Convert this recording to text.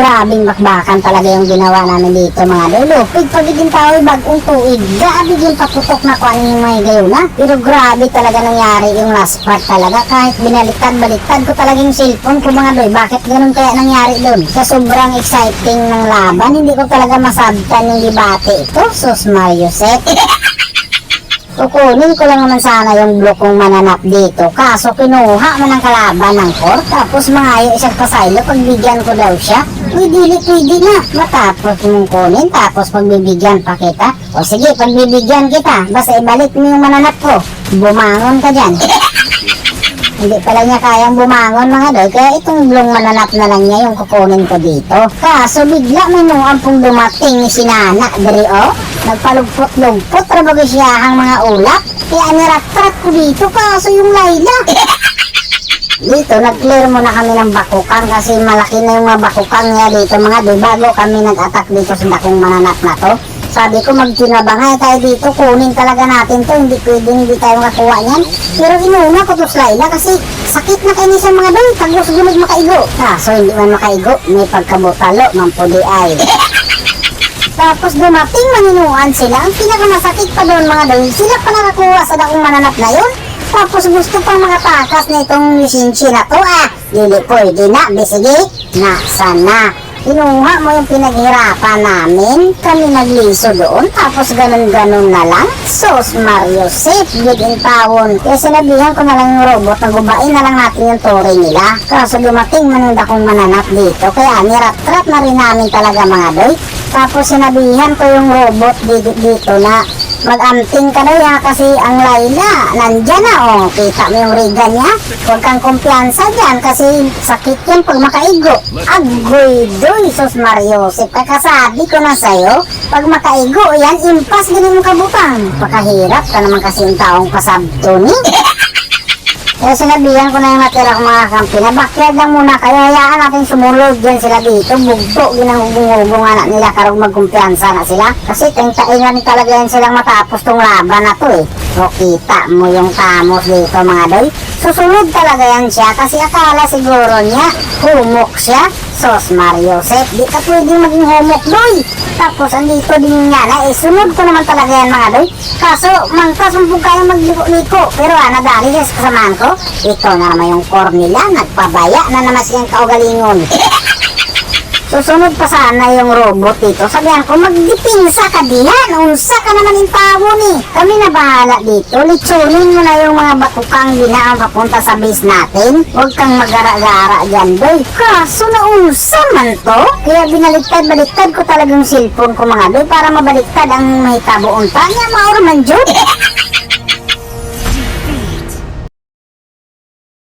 Grabing bakbakan talaga yung ginawa namin dito mga doy. Lupig pagiging tao bagong tuig. Grabe yung paputok na kuan yung mga gayon na. Pero grabe talaga nangyari yung last part talaga. Kahit binaliktad-baliktad ko talaga yung cellphone ko mga doy. Bakit ganun kaya nangyari doon? Sa sobrang exciting ng laban, hindi ko talaga masabtan yung debate ito. Sus Mario Set. Kukunin ko lang naman sana yung blokong mananap dito. Kaso kinuha mo ng kalaban ng court. Tapos mangayo isang pasaylo pagbigyan ko daw siya. Uy, dili pwede na. Matapos mong kunin. Tapos pagbibigyan pa kita. O sige, pagbibigyan kita. Basta ibalik mo yung mananap ko. Bumangon ka dyan. Hindi pala niya kayang bumangon mga doy, kaya itong blong mananap na lang niya yung kukunin ko dito. Kaso bigla may nuang pong dumating ni sinana, diri o. Nagpalugpot-lugpot, trabago siya ang mga ulap. Kaya niratrat ko dito, kaso yung Layla. Dito, nag-clear muna kami ng bakukang kasi malaki na yung mga bakukang niya dito mga doy. Bago kami nag-attack dito sa dakong mananap na to. Sabi ko magtinabangay tayo dito, kunin talaga natin to, hindi pwede hindi tayo makakuha niyan. Pero inuna ko to Layla kasi sakit na kayo sa mga doy, tagos gumig makaigo. Kaso hindi man makaigo, may pagkabutalo, mampudi ay. Tapos dumating maninuan sila, ang pinakamasakit pa doon mga doy, sila pa nakakuha sa dakong mananap na yun. Tapos gusto pang mga takas na itong lisensya na to, ah, dili pwede na, bisige, nasa na. Kinuha mo yung pinaghirapan namin, kami nagliso doon, tapos ganun-ganun na lang. Sos Mario Safe, big in town. Kaya sinabihan ko na lang yung robot na gubain na lang natin yung tore nila. Kaso dumating man yung dakong mananap dito, kaya nirat-rat na rin namin talaga mga doy. Tapos sinabihan ko yung robot dito, dito na mag-amping ka daw ya kasi ang Layla nandyan na oh. Kita mo yung riga niya. Huwag kang kumpiyansa dyan kasi sakit yan pag makaigo. Agoy doy, sus Mariosep. Kakasabi ko na sa'yo, pag makaigo yan, impas din mo kabutang. Pakahirap ka naman kasi yung taong kasabto ni. Kaya sinabihan ko na yung natira kong mga kampi na backyard lang muna kayo. Hayaan natin sumulog dyan sila dito. Bugto, ginahugong-hugong anak nila karong magkumpiyansa na sila. Kasi tingtain talaga yan silang matapos tong laban na to eh. So kita mo yung tamos dito mga doy. Susunod talaga yan siya kasi akala siguro niya humok siya. Sos Mario Sep, di ka pwedeng maging humok doy. Tapos andito din nga na, eh sunod ko naman talaga yan mga doy. Kaso mangka sumpong kaya magliko-liko. Pero ah, nadali sa kasamaan ko. Ito na naman yung core nila, nagpabaya na naman siyang kaugalingon. Susunod pa sana yung robot dito. Sabihan ko, magdipinsa ka diyan. Unsa ka naman yung tao ni. Kami na bahala dito. Litsunin mo na yung mga batukang dinaan papunta sa base natin. Huwag kang magara-gara dyan, boy. Kaso na unsa man to? Kaya binaliktad-baliktad ko talagang cellphone ko mga boy para mabaliktad ang may tabuon pa. Nga mauro man, Jud.